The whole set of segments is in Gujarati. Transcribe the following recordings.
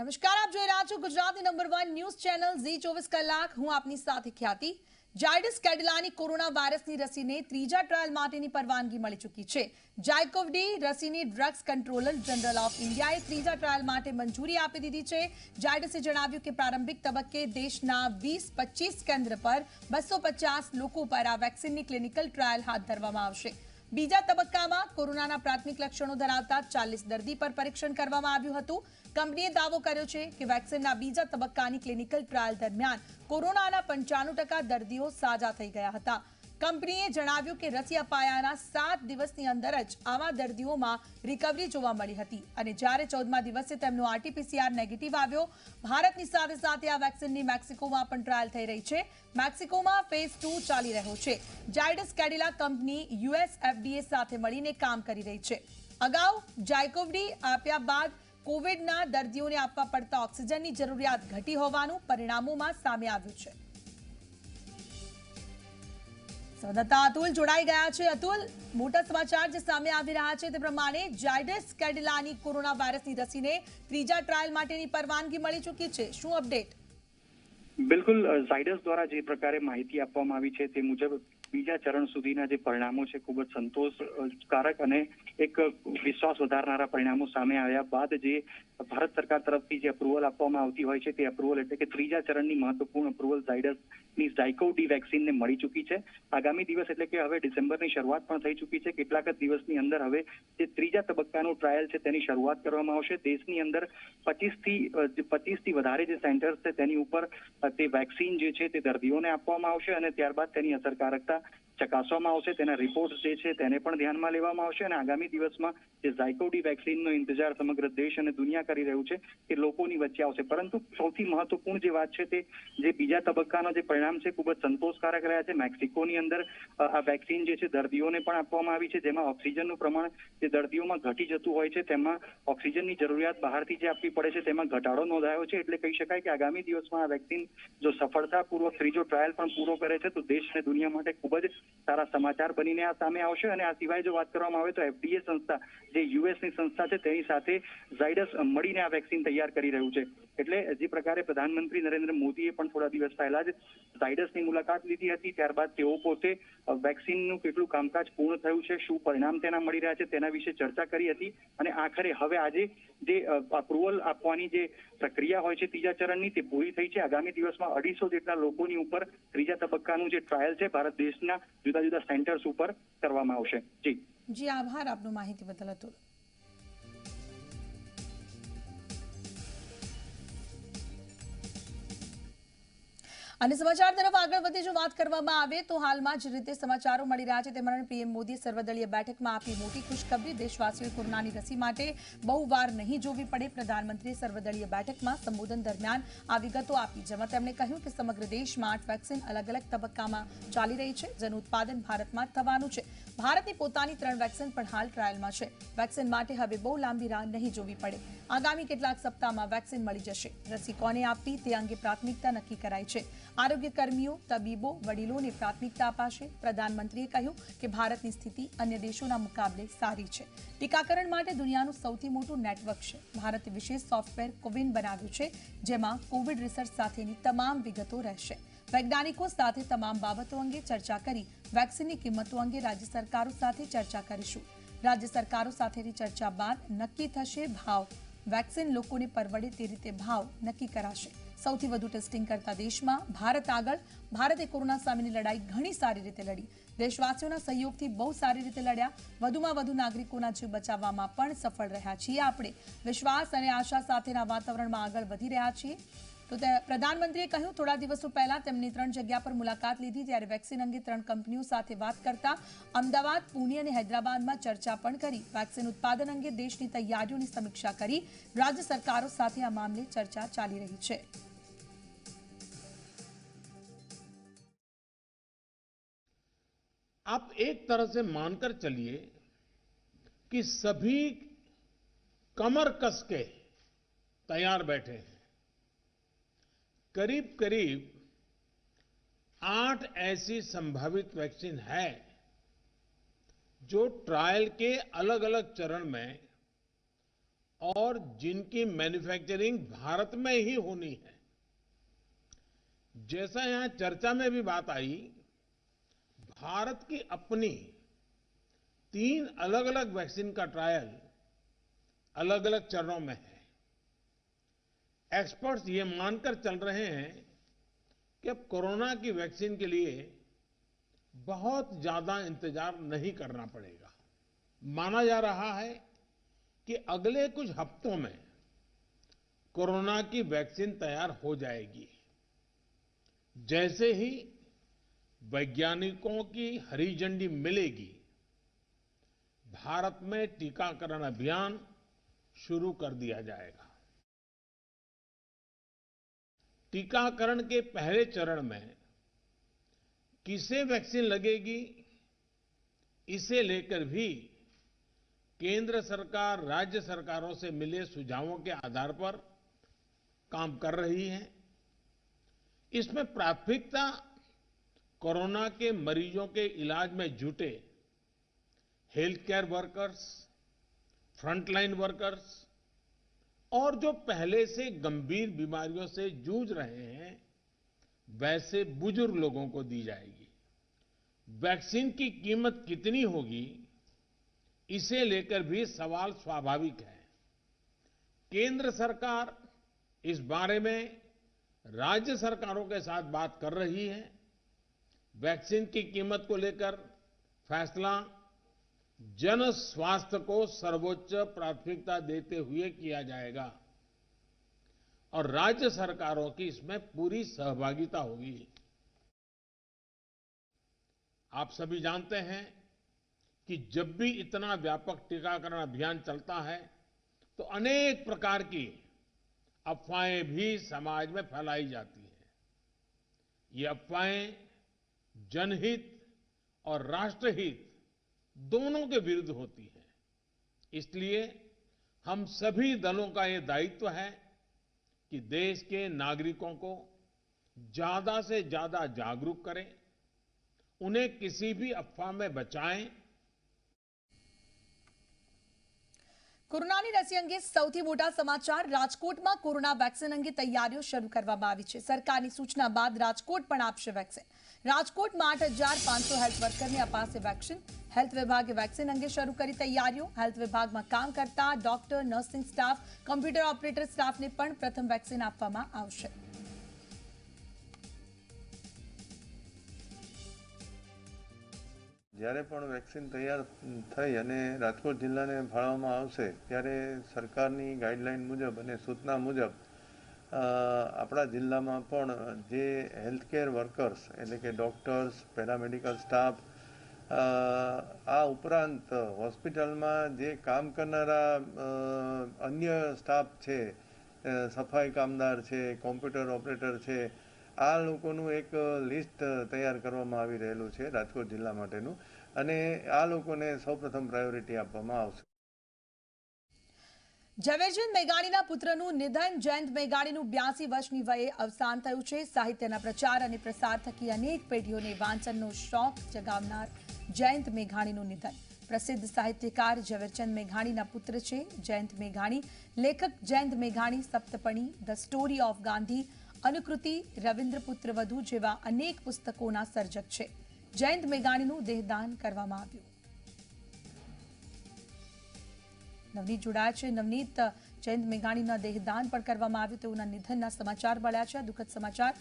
નમસ્કાર, આપ જોઈ રહ્યા છો Gujarati number one news channel Zee ચોવીસ કલાક. હું આપની સાથે ખ્યાતિ. જાયડસ કેડિલાની કોરોના વાયરસની રસીને ત્રીજા ટ્રાયલ માટેની પરવાનગી મળી ચૂકી છે. જાયકોવ ડી રસીની ડ્રગ્સ કંટ્રોલર જનરલ ઓફ ઇન્ડિયાએ ત્રીજા ટ્રાયલ માટે મંજૂરી આપી દીધી છે. જાયડસે જણાવ્યું કે પ્રારંભિક તબક્કે દેશના વીસ પચીસ કેન્દ્ર પર બસો લોકો પર આ વેક્સિનની ક્લિનિકલ ટ્રાયલ હાથ ધરવામાં આવશે. બીજા તબક્કામાં કોરોનાના પ્રાથમિક લક્ષણો ધરાવતા ચાલીસ દર્દી પર પરીક્ષણ કરવામાં આવ્યું હતું. કંપનીએ દાવો કર્યો છે કે વેક્સિનના બીજા તબક્કાની ક્લિનિકલ ટ્રાયલ દરમિયાન કોરોનાના પંચાણું દર્દીઓ સાજા થઈ ગયા હતા. કંપનીએ જણાવ્યું કે રસી અપાયાના સાત દિવસની અંદર જ આવા દર્દીઓમાં રિકવરી જોવા મળી હતી. અને જ્યારે ચૌદમા દિવસે તેમનો આરટીપીસીઆર નેગેટિવ આવ્યો, ભારતની સાથે સાથે આ વેક્સિનની મેક્સિકોમાં પણ ટ્રાયલ થઈ રહી છે. મેક્સિકોમાં ફેઝ ટુ ચાલી રહ્યો છે. Zydus Cadila company US FDA સાથે મળીને કામ કરી રહી છે. અગાઉ જાયકોવડી આપ્યા બાદ કોવિડના દર્દીઓને આપવા પડતા ઓક્સિજનની જરૂરિયાત ઘટી હોવાનું પરિણામોમાં સામે આવ્યું છે. સંવાદદાતા અતુલ જોડાઈ ગયા છે. અતુલ, મોટા સમાચાર જે સામે આવી રહ્યા છે તે પ્રમાણે જાયડસ કેડિલાની કોરોના વાયરસની રસીને ત્રીજા ટ્રાયલ માટેની પરવાનગી મળી ચૂકી છે. શું અપડેટ? બિલકુલ ઝાયડસ દ્વારા જે પ્રકારે માહિતી આપવામાં આવી છે તે મુજબ બીજા ચરણ સુધીના જે પરિણામો છે, ખૂબ જ સંતોષકારક અને એક વિશ્વાસ વધારનારા પરિણામો સામે આવ્યા બાદ જે ભારત સરકાર તરફથી જે અપ્રુવલ આપવામાં આવતી હોય છે, તે અપ્રુવલ એટલે કે ત્રીજા ચરણની મહત્વપૂર્ણ અપ્રુવલ ઝાયડસની ઝાયકોવ ડી વેક્સિનને મળી ચૂકી છે. આગામી દિવસ એટલે કે હવે ડિસેમ્બરની શરૂઆત પણ થઈ ચૂકી છે. કેટલાક જ દિવસની અંદર હવે જે ત્રીજા તબક્કાનું ટ્રાયલ છે, તેની શરૂઆત કરવામાં આવશે. દેશની અંદર પચીસથી પચીસથી વધારે જે સેન્ટર્સ છે, તેની ઉપર તે વેક્સિન જે છે, તે દર્દીઓને આપવામાં આવશે અને ત્યારબાદ તેની અસરકારકતા ચકાસવામાં આવશે, તેના રિપોર્ટ જે છે તેને પણ ધ્યાનમાં લેવામાં આવશે અને આગામી દિવસમાં જે ઝાયકોડી વેક્સિનનો ઇંતજાર સમગ્ર દેશ અને દુનિયા કરી રહ્યું છે, એ લોકોની વચ્ચે આવશે. પરંતુ સૌથી મહત્વપૂર્ણ જે વાત છે તે, જે બીજા તબક્કાનો જે પરિણામ છે, ખૂબ જ સંતોષકારક રહ્યા છે. મેક્સિકોની અંદર આ વેક્સિન જે છે દર્દીઓને પણ આપવામાં આવી છે, જેમાં ઓક્સિજનનું પ્રમાણ જે દર્દીઓમાં ઘટી જતું હોય છે, તેમાં ઓક્સિજનની જરૂરિયાત બહારથી જે આપવી પડે છે, તેમાં ઘટાડો નોંધાયો છે. એટલે કહી શકાય કે આગામી દિવસમાં આ વેક્સિન જો સફળતાપૂર્વક ત્રીજો ટ્રાયલ પણ પૂરો કરે છે, તો દેશ અને દુનિયા માટે ખૂબ જ સારા સમાચાર બનીને આ સામે આવશે અને આ સિવાય જો વાત કરવામાં આવે તો એફડીએ સંસ્થા, જે યુએસની સંસ્થા છે, તેની સાથે ઝાયડસ મળીને આ વેક્સિન તૈયાર કરી રહ્યું છે. એટલે જે પ્રકારે પ્રધાનમંત્રી નરેન્દ્ર મોદીએ પણ થોડા દિવસ પહેલા જ ઝાયડસની મુલાકાત લીધી હતી, ત્યારબાદ તેઓ પોતે વેક્સિનનું કેટલું કામકાજ પૂર્ણ થયું છે, શું પરિણામ તેના મળી રહ્યા છે, તેના વિશે ચર્ચા કરી હતી અને આખરે હવે આજે જે અપ્રુવલ આપવાની જે પ્રક્રિયા હોય છે, ત્રીજા ચરણની, તે પૂરી થઈ છે. આગામી દિવસમાં અઢીસો જેટલા લોકોની ઉપર ત્રીજા તબક્કાનું જે ટ્રાયલ છે, ભારત દેશના જુદા જુદા સેન્ટર્સ ઉપર કરવામાં આવશે. જી. જી આભાર આપનો માહિતી બદલ અતુલ. અને સમાચાર તરફ આગળ વધી જો વાત કરવામાં આવે તો હાલમાં જ રીતે સમાચારો મળી રહ્યા છે. તેમાં પીએમ મોદીએ સર્વદળીય બેઠકમાં આપી મોટી ખુશખબરી. દેશવાસીઓએ કોરોનાની રસી માટે બહુ વાર નહીં જોવી પડે. પ્રધાનમંત્રીએ સર્વદળીય બેઠકમાં સંબોધન દરમિયાન આ વિગતો આપી. જેમાં તેમણે કહ્યું કે સમગ્ર દેશમાં આઠ વેક્સિન અલગ અલગ તબક્કામાં ચાલી રહી છે. જેનું ઉત્પાદન ભારતમાં થવાનું છે. ભારતની પોતાની ત્રણ વેક્સિન પણ હાલ ટ્રાયલમાં છે. વેક્સિન માટે હવે બહુ લાંબી રાહ નહીં જોવી પડે. આગામી કેટલાક સપ્તાહમાં વેક્સિન મળી જશે. રસી કોને આપવી તે અંગે પ્રાથમિકતા નક્કી કરાઈ છે. આરોગ્ય કર્મીઓ તબીબો, વડીલોને પ્રાથમિકતા અપાશે. પ્રધાનમંત્રીએ કહ્યું કે ભારતની સ્થિતિ અન્ય દેશોના મુકાબલે સારી છે. ટીકાકરણ માટે દુનિયાનું સૌથી મોટું નેટવર્ક છે. ભારતે વિશેષ સોફ્ટવેર કોવિન બનાવ્યું છે, જેમાં કોવિડ રિસર્ચ સાથેની તમામ વિગતો રહેશે. વૈજ્ઞાનિકો સાથે તમામ બાબતો અંગે ચર્ચા કરી, વેક્સિનની કિંમતો અંગે રાજ્ય સરકારો સાથે ચર્ચા કરીશું. રાજ્ય સરકારો સાથેની ચર્ચા બાદ નક્કી થશે ભાવ. વેક્સિન લોકોને પરવડે તે રીતે ભાવ નક્કી કરાશે. સૌથી વધુ ટેસ્ટિંગ કરતા દેશમાં ભારત આગળ. ભારતે કોરોના સામેની લડાઈ ઘણી સારી રીતે લડી. દેશવાસીઓના સહયોગથી બહુ સારી રીતે લડ્યા. વધુમાં વધુ નાગરિકોના જીવ બચાવવામાં પણ સફળ રહ્યા છીએ આપણે. વિશ્વાસ અને આશા સાથેના વાતાવરણમાં આગળ વધી રહ્યા છીએ. તો પ્રધાનમંત્રીએ કહ્યું થોડા દિવસો પહેલા તેમની ત્રણ જગ્યા પર મુલાકાત લીધી ત્યારે વેક્સિન અંગે ત્રણ કંપનીઓ સાથે વાત કરતા અમદાવાદ પુણે અને હૈદરાબાદમાં ચર્ચા પણ કરી વેક્સિન ઉત્પાદન અંગે દેશની તૈયારીઓની સમીક્ષા કરી રાજ્ય સરકારો સાથે આ મામલે ચર્ચા ચાલી રહી છે आप एक तरह से मानकर चलिए कि सभी कमर कस के तैयार बैठे हैं करीब करीब आठ ऐसी संभावित वैक्सीन है जो ट्रायल के अलग अलग चरण में और जिनकी मैन्युफैक्चरिंग भारत में ही होनी है। जैसा यहाँ चर्चा में भी बात आई, भारत की अपनी तीन अलग अलग वैक्सीन का ट्रायल अलग अलग चरणों में है। एक्सपर्ट्स ये मानकर चल रहे हैं कि अब कोरोना की वैक्सीन के लिए बहुत ज़्यादा इंतज़ार नहीं करना पड़ेगा। माना जा रहा है कि अगले कुछ हफ्तों में कोरोना की वैक्सीन तैयार हो जाएगी। जैसे ही वैज्ञानिकों की हरी झंडी मिलेगी, भारत में टीकाकरण अभियान शुरू कर दिया जाएगा। टीकाकरण के पहले चरण में किसे वैक्सीन लगेगी, इसे लेकर भी केंद्र सरकार, राज्य सरकारों से मिले सुझावों के आधार पर काम कर रही है। इसमें प्राथमिकता कोरोना के मरीजों के इलाज में जुटे health care workers, frontline workers और जो पहले से गंभीर बीमारियों से जूझ रहे हैं, वैसे बुज़ुर्ग लोगों को दी जाएगी। वैक्सीन की कीमत कितनी होगी, इसे लेकर भी सवाल स्वाभाविक है। केंद्र सरकार इस बारे में राज्य सरकारों के साथ बात कर रही है। वैक्सीन की कीमत को लेकर फैसला जन स्वास्थ्य को सर्वोच्च प्राथमिकता देते हुए किया जाएगा। और राज्य सरकारों की इसमें पूरी सहभागिता होगी। आप सभी जानते हैं कि जब भी इतना व्यापक टीकाकरण अभियान चलता है तो अनेक प्रकार की अफवाहें भी समाज में फैलाई जाती हैं। ये अफवाहें जनहित और राष्ट्रहित दोनों के विरुद्ध होती है। इसलिए हम सभी दलों का यह दायित्व है कि देश के नागरिकों को ज़्यादा से ज़्यादा जागरूक करें, उन्हें किसी भी अफवाह में बचाएँ કોરોનાની રસી અંગે સૌથી મોટા સમાચાર રાજકોટમાં કોરોના વેક્સિન અંગે તૈયારીઓ શરૂ કરવામાં આવી છે. સરકારની સૂચના બાદ રાજકોટ પણ આપશે વેક્સિન. રાજકોટમાં આઠ હજાર પાંચસો હેલ્થ વર્કરને અપાશે વેક્સિન. હેલ્થ વિભાગે વેક્સિન અંગે શરૂ કરી તૈયારીઓ. હેલ્થ વિભાગમાં કામ કરતા doctor, nursing staff, computer operator સ્ટાફને પણ પ્રથમ વેક્સિન આપવામાં આવશે. જ્યારે પણ વેક્સિન તૈયાર થઈ અને રાજકોટ જિલ્લાને ફાળવવામાં આવશે, ત્યારે સરકારની ગાઈડલાઇન મુજબ અને સૂચના મુજબ આપણા જિલ્લામાં પણ જે હેલ્થકેર વર્કર્સ એટલે કે ડૉક્ટર્સ, પેરામેડિકલ સ્ટાફ આ ઉપરાંત હોસ્પિટલમાં જે કામ કરનારા અન્ય સ્ટાફ છે સફાઈ કામદાર છે, કોમ્પ્યુટર ઓપરેટર છે, આ લોકોનું એક લિસ્ટ તૈયાર કરવામાં આવી રહેલું છે રાજકોટ જિલ્લા માટેનું. અને આ લોકોને સૌપ્રથમ પ્રાયોરિટી આપવામાં આવશે. ઝવેરચંદ મેઘાણીના પુત્રનું નિધન, જયંત મેઘાણીનું બ્યાસી વર્ષની વયે અવસાન થયું છે. સાહિત્યના પ્રચાર અને પ્રસાર થકી અનેક પેઢીઓને વાંચનનો શોખ જગાવનાર જયંત મેઘાણીનું નિધન. પ્રસિદ્ધ સાહિત્યકાર ઝવેરચંદ મેઘાણીના પુત્ર છે જયંત મેઘાણી. લેખક જયંત મેઘાણી, Saptaparni the story of Gandhi Anukruti Ravindra Putravadhu જેવા અનેક પુસ્તકોના સર્જક છે. જયંત મેઘાણીનું દેહદાન કરવામાં આવ્યું. નવનીત જોડાયા છે. નવનીત, જયંત મેઘાણીના દેહદાન પણ કરવામાં આવ્યું. તેઓના નિધનના સમાચાર મળ્યા છે. દુઃખદ સમાચાર.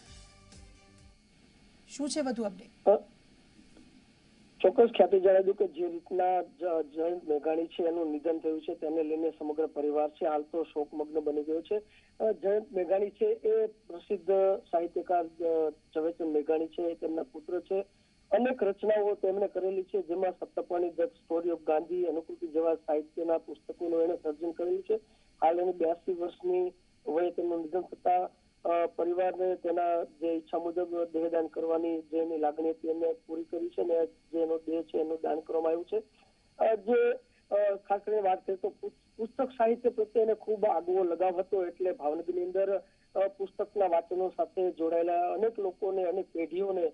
શું છે વધુ અપડેટ ચોક્કસ ખ્યાતિ જણાવ્યું કે જે રીતના જયંત મેઘાણી છે, એનું નિધન થયું છે, તેને લઈને સમગ્ર પરિવાર છે, હાલ તો શોકમગ્ન બની ગયો છે. જયંત મેઘાણી છે એ પ્રસિદ્ધ સાહિત્યકાર ઝવેરચંદ મેઘાણી છે, તેમના પુત્ર છે. અનેક રચનાઓ તેમણે કરેલી છે, જેમાં Saptaparni the story of Gandhi Anukruti જેવા સાહિત્યના પુસ્તકોનું એણે સર્જન કરેલું છે. હાલ એની બ્યાસી વર્ષની વયે તેમનું નિધન થતા પરિવારને તેના જે ઈચ્છા મુજબ દેહદાન કરવાની જે એની લાગણી હતી એને પૂરી કરી છે અને જે એનો દેહ છે એનું દાન કરવામાં આવ્યું છે. જે ખાસ કરીને વાત કરીએ તો પુસ્તક સાહિત્ય પ્રત્યે એને ખૂબ આગવો લગાવ હતો એટલે ભાવનગરની અંદર પુસ્તકના વાંચનો સાથે જોડાયેલા અનેક લોકોને, અનેક પેઢીઓને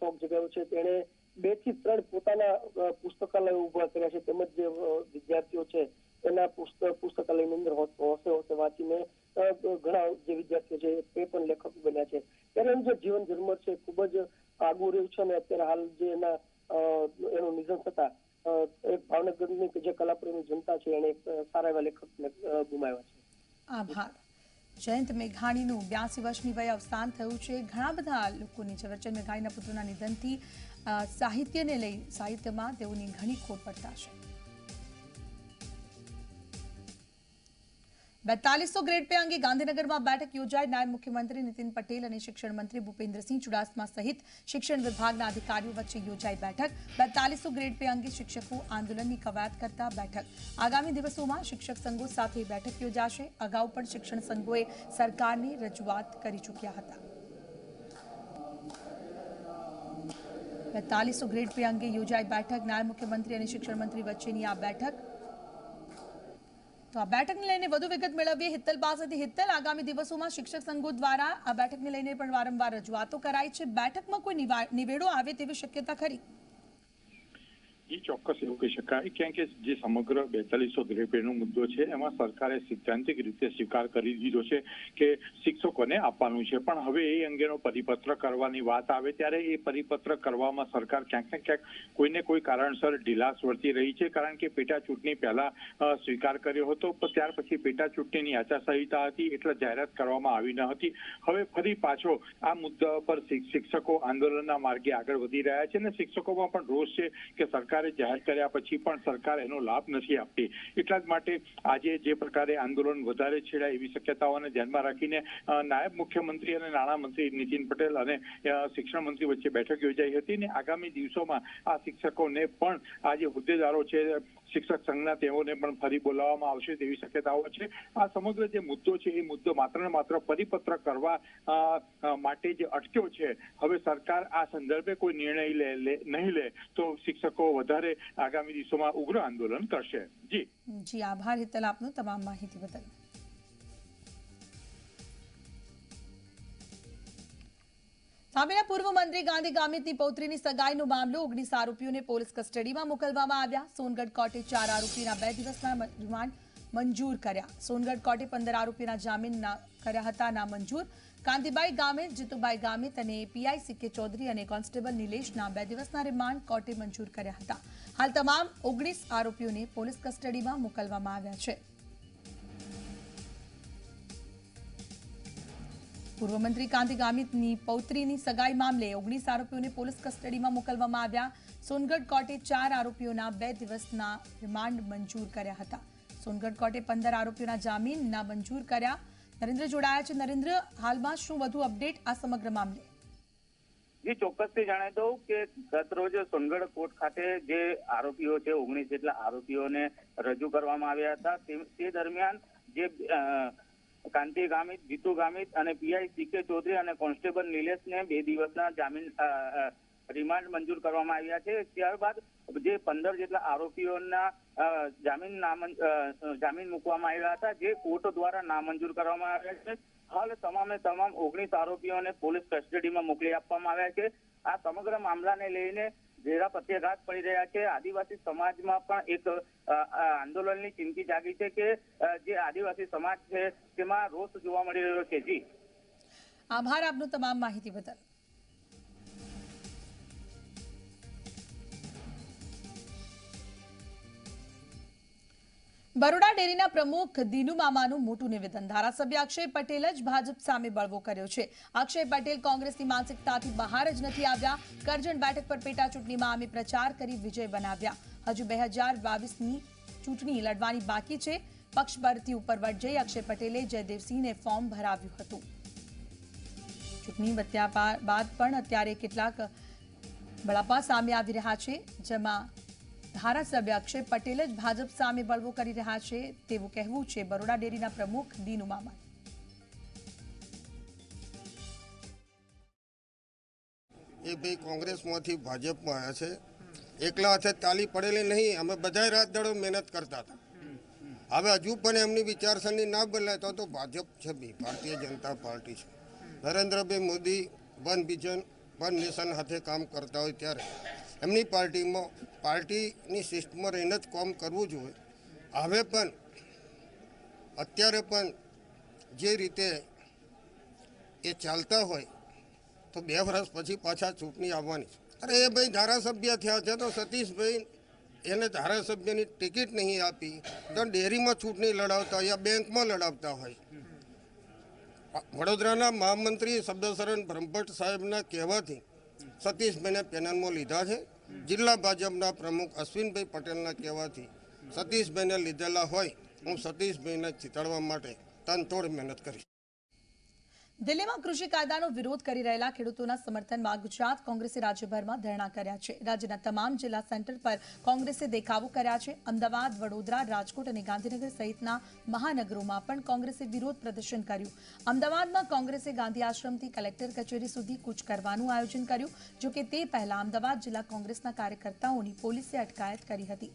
શોખ જગાવ્યો છે, તેણે બેથી ત્રણ પોતાના પુસ્તકાલય ઊભા કર્યા છે. તેમજ જે વિદ્યાર્થીઓ છે, એના પુસ્તકાલયની અંદર હોશ- હોશે વાંચીને ઘણા જે વિદ્યાર્થીઓ છે, તે પણ લેખક બન્યા છે. ત્યારે એનું જે જીવન જન્મ છે, ખૂબ જ આગવું રહ્યું છે અને અત્યારે હાલ જે એના એનું નિધન થતા એક ભાવનગરની જે કલાપ્રેમી જનતા છે એને સારા એવા લેખક ગુમાવ્યા છે. આભાર. જયંત મેઘાણીનું બ્યાસી વર્ષની વયે અવસાન થયું છે. ઘણા બધા લોકોની ઝવેરચંદ મેઘાણીના પુત્રના નિધનથી સાહિત્યને લઈ સાહિત્યમાં તેઓની ઘણી ખોટ પડતા છે બેતાલીસો ગ્રેડ પે અંગે ગાંધીનગરમાં બેઠક યોજાઈ. નાયબ મુખ્યમંત્રી નીતિન પટેલ અને શિક્ષણ મંત્રી ભૂપેન્દ્રસિંહ ચુડાસમા સહિત શિક્ષણ વિભાગના અધિકારીઓ વચ્ચે યોજાઈ બેઠક. બેતાલીસો ગ્રેડ પે અંગે શિક્ષકો આંદોલનની કવાયત કરતા બેઠક. આગામી દિવસોમાં શિક્ષક સંઘો સાથે બેઠક યોજાશે. અગાઉ પણ શિક્ષણ સંઘોએ સરકારને રજૂઆત કરી ચૂક્યા હતા. બેતાલીસો ગ્રેડ પે અંગે યોજાઈ બેઠક. નાયબ મુખ્યમંત્રી અને શિક્ષણ મંત્રી વચ્ચેની આ બેઠક તો આ બેઠકને લઈને વધુ વિગત મેળવીએ હિત્તલ પાસેથી. હિત્તલ, આગામી દિવસોમાં શિક્ષક સંઘો દ્વારા આ બેઠકને લઈને પણ વારંવાર રજૂઆતો કરાઈ છે. બેઠકમાં કોઈ નિવેડો આવે તેવી શક્યતા ખરી? એ ચોક્કસ એવું કહી શકાય. કેમ કે જે સમગ્ર બેતાલીસો ગ્રેડનો મુદ્દો છે, એમાં સરકારે સિદ્ધાંતિક રીતે સ્વીકાર કરી દીધો છે કે શિક્ષકોને આપવાનું છે. પણ હવે એ અંગેનો પરિપત્ર કરવાની વાત આવે ત્યારે એ પરિપત્ર કરવામાં સરકાર ક્યાંક ને ક્યાંક કોઈને કોઈ કારણસર ઢીલાસ વર્તી રહી છે. કારણ કે પેટા ચૂંટણી પહેલા સ્વીકાર કર્યો હતો, પણ ત્યાર પછી પેટા ચૂંટણીની આચારસંહિતા હતી એટલે જાહેરાત કરવામાં આવી ન હતી. હવે ફરી પાછો આ મુદ્દા પર શિક- શિક્ષકો આંદોલનના માર્ગે આગળ વધી રહ્યા છે અને શિક્ષકોમાં પણ રોષ છે કે સરકારે જાહેર કર્યા પછી પણ સરકાર એનો લાભ નથી આપતી. એટલા જ માટે આજે જે પ્રકારે આંદોલન વધારે છેડાય એવી શક્યતાઓને ધ્યાનમાં રાખીને નાયબ મુખ્યમંત્રી અને નાણામંત્રી નીતિન પટેલ અને શિક્ષણ મંત્રી વચ્ચે બેઠક યોજાઈ હતી ને આગામી દિવસોમાં આ શિક્ષકોને પણ આ જે હોદ્દેદારો છે શિક્ષક સંઘના તેઓને પણ ફરી બોલાવવામાં આવશે તેવી શક્યતાઓ છે. આ સમગ્ર જે મુદ્દો છે, એ મુદ્દો માત્ર ને માત્ર પરિપત્ર કરવા માટે જે અટક્યો છે. હવે સરકાર આ સંદર્ભે કોઈ નિર્ણય લે, નહીં લે, તો શિક્ષકો વધારે આગામી દિવસોમાં ઉગ્ર આંદોલન કરશે. જી. જી, આભાર. હિતલ, આપનો તમામ માહિતી બદલ. સામેના પૂર્વ મંત્રી ગાંધી ગામિતની પૌત્રીની સગાઈનો મામલો ઓગણીસ આરોપીઓને પોલીસ કસ્ટડીમાં મોકલવામાં આવ્યા. સોનગઢ કોર્ટે ચાર આરોપીના બે દિવસના રિમાન્ડ મંજૂર કર્યા. સોનગઢ કોર્ટે પંદર આરોપીના જામીન કર્યા હતા, ના મંજૂર. કાંતિભાઈ ગામિત જીતુબાઈ ગામિત અને પીઆઈ સીકે ચૌધરી અને કોન્સ્ટેબલ નિલેશના બે દિવસના રિમાન્ડ કોર્ટે મંજૂર કર્યા હતા. હાલ તમામ ઓગણીસ આરોપીઓને પોલીસ કસ્ટડીમાં મોકલવામાં આવ્યા છે. પૂર્વ મંત્રી કાંતિ ગામિતની પૌત્રીની સગાઈ મામલે ઓગણીસ આરોપીઓને પોલીસ કસ્ટડીમાં મોકલવામાં આવ્યા. સોનગઢ કોર્ટે ચાર આરોપીઓના બે દિવસના રિમાન્ડ મંજૂર કર્યા હતા. સોનગઢ કોર્ટે પંદર આરોપીઓના જામીન ના મંજૂર કર્યા. નરેન્દ્ર જોડાયા છે. નરેન્દ્ર, હાલમાં શું વધુ અપડેટ આ સમગ્ર મામલે? જે, ચોક્કસથી જણાવી દઉં કે ગત રોજ સોનગઢ કોર્ટ ખાતે જે આરોપીઓ છે, ઓગણીસ જેટલા આરોપીઓને રજૂ કરવામાં આવ્યા હતા. તે- દરમિયાન જે કાંતિ ગામિત જીતુ ગામિત અને પીઆઈ સીકે ચૌધરી અને કોન્સ્ટેબલ નિલેશને બે દિવસના જામીન રિમાન્ડ મંજૂર કરવામાં આવ્યા છે. ત્યારબાદ જે પંદર જેટલા આરોપીઓના જામીન નામં જામીન મૂકવામાં આવ્યા હતા, જે કોર્ટ દ્વારા નામંજૂર કરવામાં આવ્યા છે. હાલ તમામે તમામ ઓગણીસ આરોપીઓને પોલીસ કસ્ટડીમાં મોકલી આપવામાં આવ્યા છે. આ સમગ્ર મામલાને લઈને ઘેરા પ્રત્યાઘાત પડી રહ્યા છે. આદિવાસી સમાજમાં પણ એક આંદોલનની ચીમકી જાગી છે કે જે આદિવાસી સમાજ છે તેમાં રોષ જોવા મળી રહ્યો છે. જી. આભાર આપનો તમામ માહિતી બદલ. બરોડા ડેરીના પ્રમુખ દીનુ મામાનું મોટું નિવેદન. ધારાસભ્ય અક્ષય પટેલ જ ભાજપ સામે બળવો કર્યો છે. અક્ષય પટેલ કોંગ્રેસની માનસિકતાથી બહાર જ નથી આવ્યા. કરજણ બેઠક પર પેટા ચૂંટણીમાં અમે પ્રચાર કરી વિજય બનાવ્યા. હજુ બે હજાર બાવીસની ચૂંટણી લડવાની બાકી છે. પક્ષ પરથી ઉપરવટ જઈ અક્ષય પટેલે જયદેવસિંહને ફોર્મ ભરાવ્યું હતું. ચૂંટણી બત્યા બાદ પણ અત્યારે કેટલાક બળાપા સામે આવી રહ્યા છે, જેમાં ધારાસભ્ય અક્ષય પટેલ જ ભાજપ સામે બળવો કરી રહ્યા છે તેવું કહેવું છે બરોડા ડેરીના પ્રમુખ દીનુ મામા. એ ભાઈ કોંગ્રેસમાંથી ભાજપમાં આવ્યા છે. એકલા હાથે તાલી પડેલી નહીં, અમે બધાય રાજદળો મહેનત કરતા હતા. હવે હજુ પણ એમની વિચારસરણી ના બદલાય તો તો ભાજપ છે બી, ભારતીય જનતા પાર્ટી છે. Narendrabhai Modi, one vision one nation સાથે કામ કરતા હોય ત્યારે એમની પાર્ટીમાં, પાર્ટીની સિસ્ટમમાં રહીને જ કામ કરવું જોઈએ હવે પણ, અત્યારે પણ જે રીતે એ ચાલતા હોય, તો બે વર્ષ પછી પાછા ચૂંટણી આવવાની અરે એ ભાઈ ધારાસભ્ય થયા છે તો સતીશભાઈ એને ધારાસભ્યની ટિકિટ નહીં આપી, તો ડેરીમાં ચૂંટણી લડાવતા હોય યા બેંકમાં લડાવતા હોય. વડોદરાના મહામંત્રી શબ્દશરણ બ્રહ્મભટ્ટ સાહેબના કહેવાથી સતીશ બેને પેનલમાં લીધા છે. જિલ્લા ભાજપના પ્રમુખ અશ્વિનભાઈ પટેલના કહેવાથી સતીશભાઈને લીધેલા હોય, હું સતીશભાઈને ચિતાડવા માટે તનતોડ મહેનત કરીશ. દિલ્હીમાં કૃષિ કાયદાનો વિરોધ કરી રહેલા ખેડૂતોના સમર્થનમાં ગુજરાત કોંગ્રેસે રાજ્યભરમાં ધરણા કર્યા છે. રાજ્યના તમામ જિલ્લા સેન્ટર પર કોંગ્રેસે દેખાવો કર્યા છે. અમદાવાદ, વડોદરા, રાજકોટ અને ગાંધીનગર સહિતના મહાનગરોમાં પણ કોંગ્રેસે વિરોધ પ્રદર્શન કર્યું. અમદાવાદમાં કોંગ્રેસે ગાંધી આશ્રમથી કલેક્ટર કચેરી સુધી કૂચ કરવાનું આયોજન કર્યું, જો કે તે પહેલા અમદાવાદ જિલ્લા કોંગ્રેસના કાર્યકર્તાઓની પોલીસે અટકાયત કરી હતી.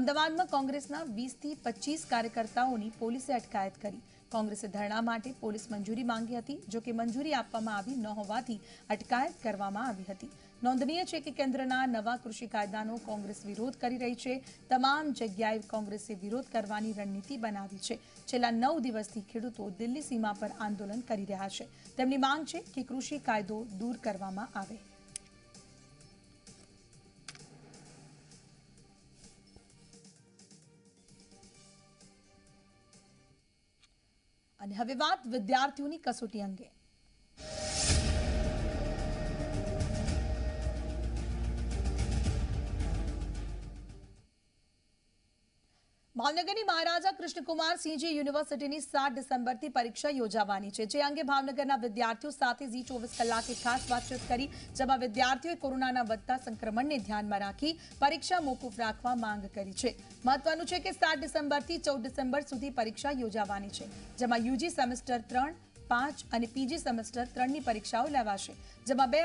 અમદાવાદમાં કોંગ્રેસના વીસથી પચીસ કાર્યકર્તાઓની પોલીસે અટકાયત કરી. કોંગ્રેસે ધરણા માટે પોલીસ મંજૂરી માંગી હતી, જો કે મંજૂરી આપવામાં આવી ન હોવાથી અટકાયત કરવામાં આવી હતી. નોંધનીય છે કે કેન્દ્રના નવા કૃષિ કાયદાનો કોંગ્રેસ વિરોધ કરી રહી છે. તમામ જગ્યાએ કોંગ્રેસે વિરોધ કરવાની રણનીતિ બનાવી છે. છેલ્લા નવ દિવસથી ખેડૂતો દિલ્હી સીમા પર આંદોલન કરી રહ્યા છે. તેમની માંગ છે કે કૃષિ કાયદો દૂર કરવામાં આવે. અને હવે વાત વિદ્યાર્થીઓની કસોટી અંગે. ભાવનગરની મહારાજા કૃષ્ણકુમાર સિંહજી યુનિવર્સિટીની સાત ડિસેમ્બરથી પરીક્ષા યોજાવાની છે. જે અંગે ભાવનગરના વિદ્યાર્થીઓ સાથે ઝી ચોવીસ કલાકે ખાસ વાતચીત કરી, જેમાં વિદ્યાર્થીઓએ કોરોનાના વધતા સંક્રમણને ધ્યાનમાં રાખી પરીક્ષા મોકૂફ રાખવા માંગ કરી છે. મહત્વનું છે કે સાત ડિસેમ્બરથી ચૌદ ડિસેમ્બર સુધી પરીક્ષા યોજાવાની છે, જેમાં યુજી સેમેસ્ટર ત્રણ, પાંચ અને પીજી સેમેસ્ટર ત્રણની પરીક્ષાઓ લેવાશે, જેમાં બે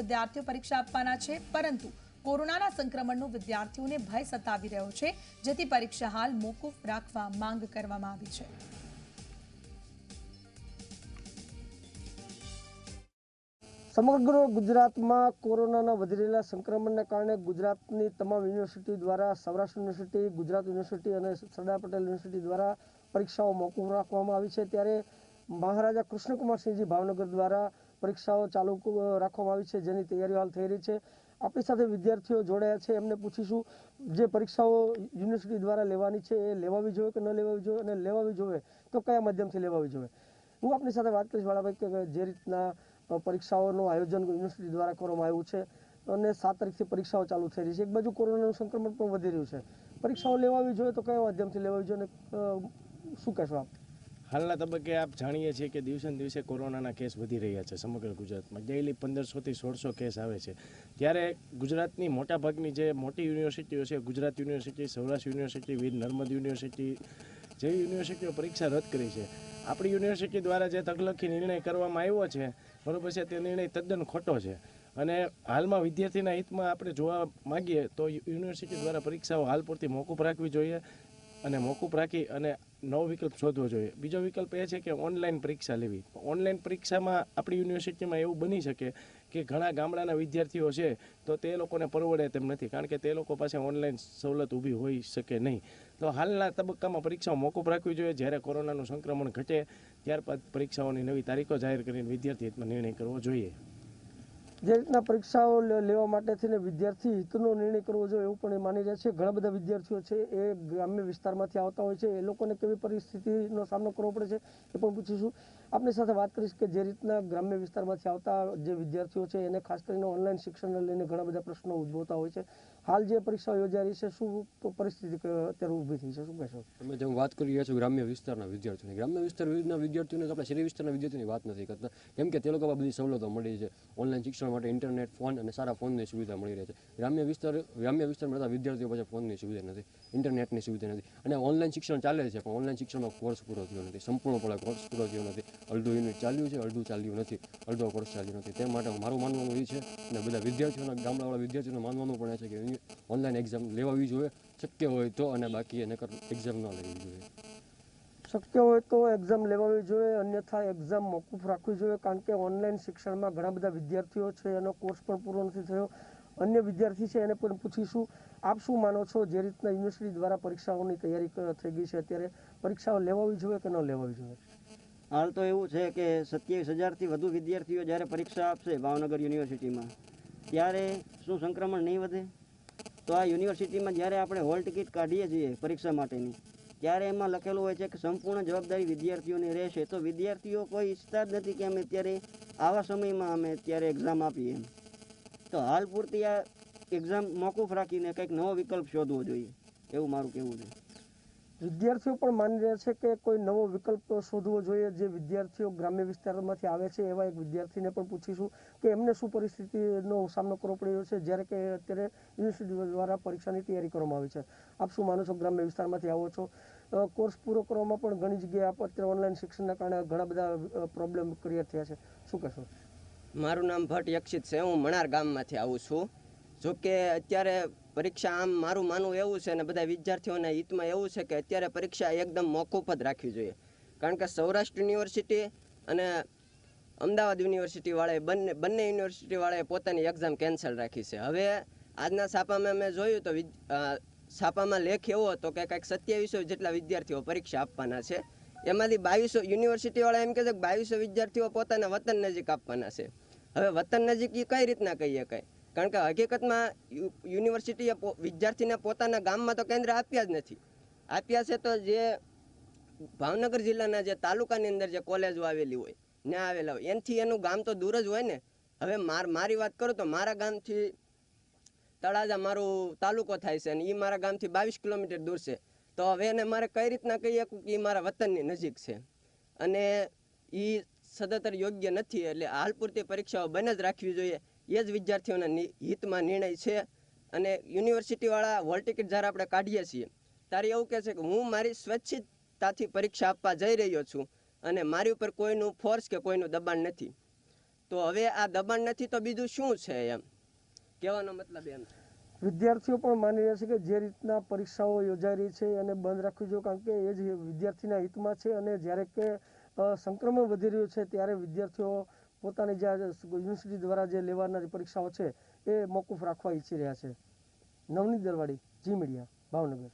વિદ્યાર્થીઓ પરીક્ષા આપવાના છે, પરંતુ કોરોનાના સંક્રમણનો વિદ્યાર્થીઓને ભય સતાવી રહ્યો છે, જેથી પરીક્ષા હાલ મોકૂફ રાખવા માંગ કરવામાં આવી છે. સમગ્ર ગુજરાતમાં કોરોનાના વધી રહેલા સંક્રમણને કારણે ગુજરાતની તમામ યુનિવર્સિટી દ્વારા, સૌરાષ્ટ્ર યુનિવર્સિટી, ગુજરાત યુનિવર્સિટી અને સરદાર પટેલ યુનિવર્સિટી દ્વારા પરીક્ષાઓ મોકૂફ રાખવામાં આવી છે. ત્યારે મહારાજા કૃષ્ણકુમારસિંહજી ભાવનગર દ્વારા પરીક્ષાઓ ચાલુ રાખવામાં આવી છે, જેની તૈયારીઓ હાલ થઈ રહી છે. આપણી સાથે વિદ્યાર્થીઓ જોડાયા છે. એમને પૂછીશું, જે પરીક્ષાઓ યુનિવર્સિટી દ્વારા લેવાની છે, એ લેવાવી જોઈએ કે ન લેવાવી જોઈએ? અને લેવાવી જોઈએ તો કયા માધ્યમથી લેવાવી જોઈએ? હું આપની સાથે વાત કરીશ વાળાભાઈ, કે જે રીતના પરીક્ષાઓનું આયોજન યુનિવર્સિટી દ્વારા કરવામાં આવ્યું છે અને સાત તારીખથી પરીક્ષાઓ ચાલુ થઈ રહી છે. એક બાજુ કોરોનાનું સંક્રમણ પણ વધી રહ્યું છે. પરીક્ષાઓ લેવાવી જોઈએ તો કયા માધ્યમથી લેવાવી જોઈએ અને શું કહેશો આપ? હાલના તબક્કે આપ જાણીએ છીએ કે દિવસે દિવસે કોરોનાના કેસ વધી રહ્યા છે સમગ્ર ગુજરાતમાં. ડેઇલી પંદરસોથી સોળસો કેસ આવે છે. ત્યારે ગુજરાતની મોટાભાગની જે મોટી યુનિવર્સિટીઓ છે, Gujarat university, Saurashtra university, Veer Narmad university જેવી યુનિવર્સિટીઓ પરીક્ષા રદ કરી છે. આપણી યુનિવર્સિટી દ્વારા જે તકલખી નિર્ણય કરવામાં આવ્યો છે, બરોબર છે, તે નિર્ણય તદ્દન ખોટો છે. અને હાલમાં વિદ્યાર્થીના હિતમાં આપણે જોવા માગીએ તો યુનિવર્સિટી દ્વારા પરીક્ષાઓ હાલ પૂરતી મોકૂફ રાખવી જોઈએ. અને મોકૂફ રાખી અને નવો વિકલ્પ શોધવો જોઈએ. બીજો વિકલ્પ એ છે કે ઓનલાઈન પરીક્ષા લેવી. ઓનલાઈન પરીક્ષામાં આપણી યુનિવર્સિટીમાં એવું બની શકે કે ઘણા ગામડાના વિદ્યાર્થીઓ છે તો તે લોકોને પરવડે તેમ નથી. કારણ કે તે લોકો પાસે ઓનલાઈન સવલત ઊભી હોઈ શકે નહીં. તો હાલના તબક્કામાં પરીક્ષાઓ મોકૂફ રાખવી જોઈએ. જ્યારે કોરોનાનું સંક્રમણ ઘટે, ત્યારબાદ પરીક્ષાઓની નવી તારીખો જાહેર કરીને વિદ્યાર્થી હિતમાં નિર્ણય કરવો જોઈએ. જે રીતના પરીક્ષાઓ લેવા માટે થઈને વિદ્યાર્થી હિતનો નિર્ણય કરવો જોઈએ એવું પણ એ માની રહ્યા છે. ઘણા બધા વિદ્યાર્થીઓ છે, એ ગ્રામ્ય વિસ્તારમાંથી આવતા હોય છે, એ લોકોને કેવી પરિસ્થિતિનો સામનો કરવો પડે છે એ પણ પૂછીશું. આપની સાથે વાત કરીશ કે જે રીતના ગ્રામ્ય વિસ્તારમાંથી આવતા જે વિદ્યાર્થીઓ છે, એને ખાસ કરીને ઓનલાઈન શિક્ષણને લઈને ઘણા બધા પ્રશ્નો ઉદ્ભવતા હોય છે. હાલ જે પરીક્ષાઓ યોજાઈ છે, શું પરિસ્થિતિ અત્યારે ઊભી થઈ છે? શું કહેશો? તમે જેમ વાત કરી રહ્યા છો ગ્રામ્ય વિસ્તારના વિદ્યાર્થીઓની, ગ્રામ્ય વિસ્તારના વિદ્યાર્થીઓને આપણે શહેરી વિસ્તારના વિદ્યાર્થીઓની વાત નથી કરતા. કેમ કે તે લોકો બધી સવલતો મળી છે. ઓનલાઈન શિક્ષણ માટે ઇન્ટરનેટ, ફોન અને સારા ફોનની સુવિધા મળી રહે છે. ગ્રામ્ય વિસ્તાર, ગ્રામ્ય વિસ્તારમાં રહેતા વિદ્યાર્થીઓ પાસે ફોનની સુવિધા નથી, ઇન્ટરનેટની સુવિધા નથી. અને ઓનલાઈન શિક્ષણ ચાલે છે, પણ ઓનલાઈન શિક્ષણનો કોર્સ પૂરો થયો નથી. સંપૂર્ણપણે કોર્સ પૂરો થયો નથી. અડધું યુનિટ ચાલ્યું છે, અડધું ચાલ્યું નથી. અડધો કોર્સ ચાલ્યું નથી. તે માટે મારું માનવાનું એ છે, અને બધા વિદ્યાર્થીઓના, ગામડાવાળા વિદ્યાર્થીઓને માનવાનું પણ એ છે કે ઓનલાઈન એક્ઝામ લેવાવી જોઈએ. શક્ય હોય તો અને બાકી એને એક્ઝામ ન લેવી જોઈએ. શક્ય હોય તો એક્ઝામ લેવાવી જોઈએ અન્યથા એક્ઝામ મોકૂફ રાખવી જોઈએ કારણ કે ઓનલાઈન શિક્ષણમાં ઘણા બધા વિદ્યાર્થીઓ છે એનો કોર્સ પણ પૂરો નથી થયો. અન્ય વિદ્યાર્થી છે એને પણ પૂછીશું આપ શું માનો છો જે રીતના યુનિવર્સિટી દ્વારા પરીક્ષાઓની તૈયારી થઈ ગઈ છે? અત્યારે પરીક્ષાઓ લેવાવી જોઈએ કે ન લેવાવી જોઈએ? હાલ તો એવું છે કે સત્યાવીસ હજારથી વધુ વિદ્યાર્થીઓ જ્યારે પરીક્ષા આપશે ભાવનગર યુનિવર્સિટીમાં ત્યારે શું સંક્રમણ નહીં વધે? તો આ યુનિવર્સિટીમાં જ્યારે આપણે હોલ ટિકિટ કાઢીએ છીએ પરીક્ષા માટેની, ત્યારે એમાં લખેલું હોય છે કે સંપૂર્ણ જવાબદારી વિદ્યાર્થીઓની રહેશે. તો વિદ્યાર્થીઓ કોઈ ઈચ્છતા જ નથી કે અમે અત્યારે આવા સમયમાં અમે અત્યારે એક્ઝામ આપીએ એમ. તો હાલ પૂરતી આ એક્ઝામ મોકૂફ રાખીને કંઈક નવો વિકલ્પ શોધવો જોઈએ. એવું મારું કહેવું છે. વિદ્યાર્થીઓ પણ માની રહ્યા છે કે કોઈ નવો વિકલ્પ શોધવો જોઈએ જે વિદ્યાર્થીઓ ગ્રામ્ય વિસ્તારમાંથી આવે છે એવા એક વિદ્યાર્થીને પણ પૂછીશું કે એમને શું પરિસ્થિતિનો સામનો કરવો પડી રહ્યો છે જ્યારે કે અત્યારે યુનિવર્સિટી દ્વારા પરીક્ષાની તૈયારી કરવામાં આવી છે. આપ શું માનો છો ગ્રામ્ય વિસ્તારમાંથી આવો છો? કોર્સ પૂરો કરવામાં પણ ઘણી જગ્યાએ આપ અત્યારે ઓનલાઈન શિક્ષણના કારણે ઘણા બધા પ્રોબ્લેમ ક્રિએટ થયા છે. શું કહેશો? મારું નામ ભટ્ટ યક્ષિત છે. હું મણાર ગામમાંથી આવું છું. જો કે અત્યારે પરીક્ષા આમ મારું માનવું એવું છે અને બધા વિદ્યાર્થીઓના હિતમાં એવું છે કે અત્યારે પરીક્ષા એકદમ મોકૂફ જ રાખવી જોઈએ. કારણ કે સૌરાષ્ટ્ર યુનિવર્સિટી અને અમદાવાદ યુનિવર્સિટીવાળાએ બંને બંને યુનિવર્સિટીવાળાએ પોતાની એક્ઝામ કેન્સલ રાખી છે. હવે આજના છાપામાં મેં જોયું તો છાપામાં લેખ એવો હતો કે કંઈક સત્યાવીસો જેટલા વિદ્યાર્થીઓ પરીક્ષા આપવાના છે. એમાંથી બાવીસો યુનિવર્સિટીવાળા એમ કહે છે કે બાવીસો વિદ્યાર્થીઓ પોતાના વતન નજીક આપવાના છે. હવે વતન નજીક એ કઈ રીતના કહી શકાય કારણ કે હકીકતમાં યુનિવર્સિટીએ વિદ્યાર્થીને પોતાના ગામમાં તો કેન્દ્ર આપ્યા જ નથી. આપ્યા છે તો જે ભાવનગર જિલ્લાના જે તાલુકાની અંદર જે કોલેજો આવેલી હોય ત્યાં આવેલા હોય, એનાથી એનું ગામ તો દૂર જ હોય ને. હવે માર, મારી વાત કરું તો મારા ગામથી તળાજા મારું તાલુકો થાય છે અને એ મારા ગામથી બાવીસ કિલોમીટર દૂર છે. તો હવે એને મારે કઈ રીતના કહીએ કે એ મારા વતનની નજીક છે. અને એ સદંતર યોગ્ય નથી, એટલે હાલ પૂરતી પરીક્ષાઓ બંને જ રાખવી જોઈએ. એ જ વિદ્યાર્થીઓના હિતમાં નિર્ણય છે અને યુનિવર્સિટીવાળા હોલ ટિકિટ જ્યારે આપણે કાઢીએ છીએ, ત્યારે એવું કહે છે કે હું મારી સ્વચ્છતાથી પરીક્ષા આપવા જઈ રહ્યો છું અને મારી ઉપર કોઈનું ફોર્સ કે કોઈનું દબાણ નથી. તો હવે આ દબાણ નથી તો બીજું શું છે એમ? કહેવાનો મતલબ એમ વિદ્યાર્થીઓ પણ માની રહ્યા છે કે જે રીતના પરીક્ષાઓ યોજાઈ રહી છે એને બંધ રાખવી જોઈએ, કારણ કે એ જ વિદ્યાર્થીના હિતમાં છે અને જ્યારે કે સંક્રમણ વધી રહ્યું છે ત્યારે વિદ્યાર્થીઓ પોતાની જે યુનિવર્સિટી દ્વારા જે લેવાનારી પરીક્ષાઓ છે એ મોકૂફ રાખવા ઈચ્છી રહ્યા છે. નવનીત દરવાડી, જી મીડિયા, ભાવનગર.